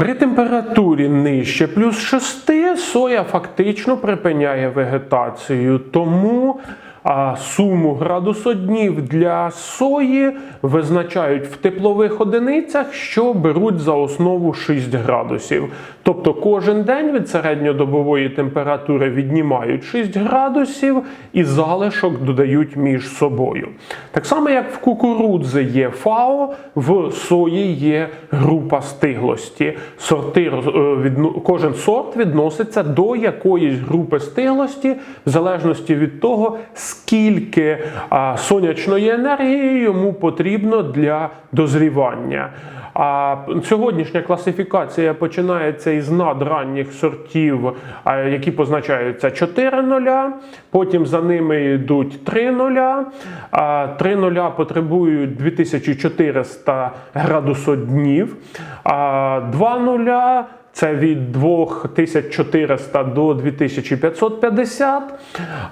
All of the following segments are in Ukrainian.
При температурі нижче плюс 6 соя фактично припиняє вегетацію, тому суму градусоднів для сої визначають в теплових одиницях, що беруть за основу 6 градусів. Тобто кожен день від середньодобової температури віднімають 6 градусів і залишок додають між собою. Так само, як в кукурудзи є ФАО, в сої є група стиглості. Сорти, е, кожен сорт відноситься до якоїсь групи стиглості, в залежності від того, а, сонячної енергії йому потрібно для дозрівання. А сьогоднішня класифікація починається із надранніх сортів, які позначаються 4 нуля, потім за ними йдуть 3 нуля. А 3 нуля потребують 2400 градусоднів, а 2 нуля це від 2400 до 2550,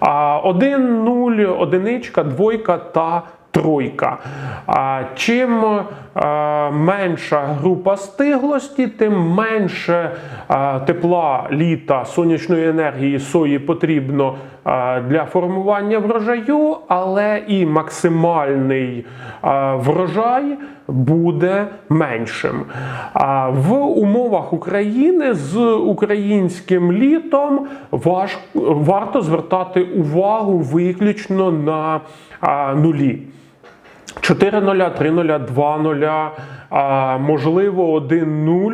а 1, 0, одиничка, двойка та тройка. А чим е, менша група стиглості, тим менше е, тепла літа сонячної енергії сої потрібно е, для формування врожаю, але і максимальний врожай буде меншим. В умовах України з українським літом варто звертати увагу виключно на нулі. 4 0 3 0 2 0 а, можливо 1 0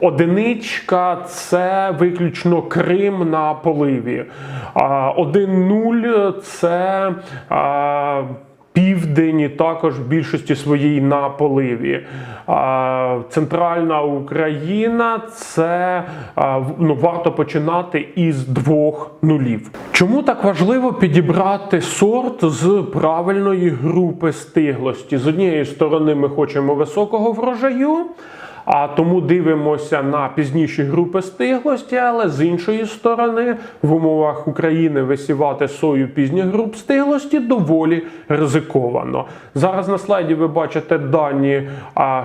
одиничка це виключно Крим на поливі. А, 1 0 це Південь також в більшості своїй на поливі. Центральна Україна це ну, варто починати із двох нулів. Чому так важливо підібрати сорт з правильної групи стиглості? З однієї сторони, ми хочемо високого врожаю. А тому дивимося на пізніші групи стиглості, але з іншої сторони, в умовах України висівати сою пізніх груп стиглості доволі ризиковано. Зараз на слайді ви бачите дані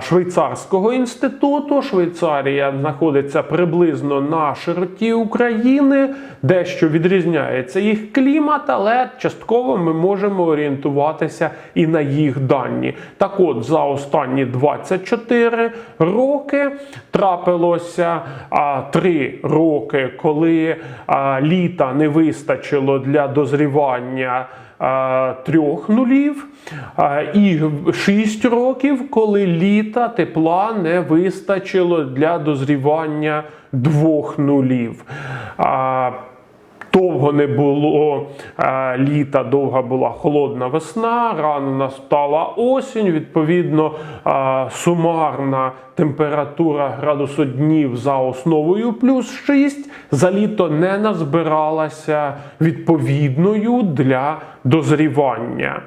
швейцарського інституту. Швейцарія знаходиться приблизно на широті України, дещо відрізняється їх клімат, але частково ми можемо орієнтуватися і на їх дані. Так от, за останні 24 роки трапилося а, 3 роки, коли а, літа не вистачило для дозрівання. Трьох нулів і 6 років, коли літа тепла не вистачило для дозрівання двох нулів. Довго не було літа, довга була холодна весна, рано настала осінь. Відповідно, сумарна температура градусу днів за основою плюс 6 за літо не назбиралася відповідною для дозрівання.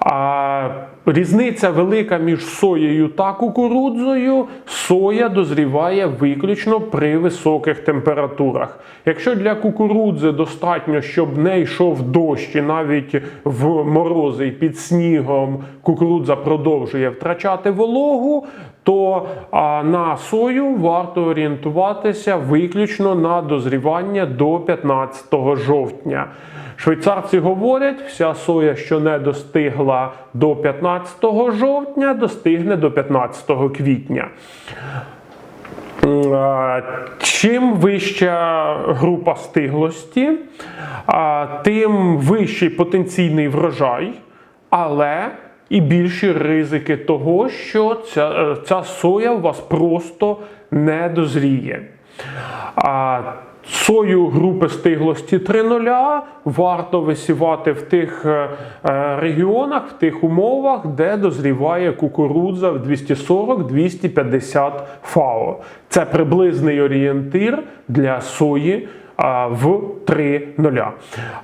А різниця велика між соєю та кукурудзою. Соя дозріває виключно при високих температурах. Якщо для кукурудзи достатньо, щоб не йшов дощ, і навіть в морози під снігом кукурудза продовжує втрачати вологу, то на сою варто орієнтуватися виключно на дозрівання до 15 жовтня. Швейцарці говорять, вся соя, що не достигла до 15 жовтня, достигне до 15 квітня. Чим вища група стиглості, тим вищий потенційний врожай, але і більші ризики того, що ця, е, ця соя у вас просто не дозріє. А Сою групи стиглості 3.0 варто висівати в тих е, е, регіонах, в тих умовах, де дозріває кукурудза в 240-250 ФАО. Це приблизний орієнтир для сої в 3.0.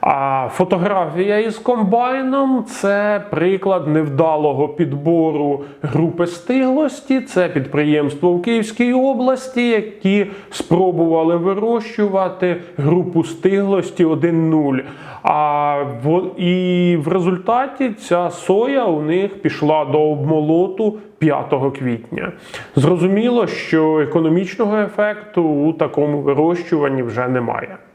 А фотографія із комбайном це приклад невдалого підбору групи стиглості. Це підприємство в Київській області, які спробували вирощувати групу стиглості 1.0. А і в результаті ця соя у них пішла до обмолоту 5 квітня. Зрозуміло, що економічного ефекту у такому вирощуванні вже немає.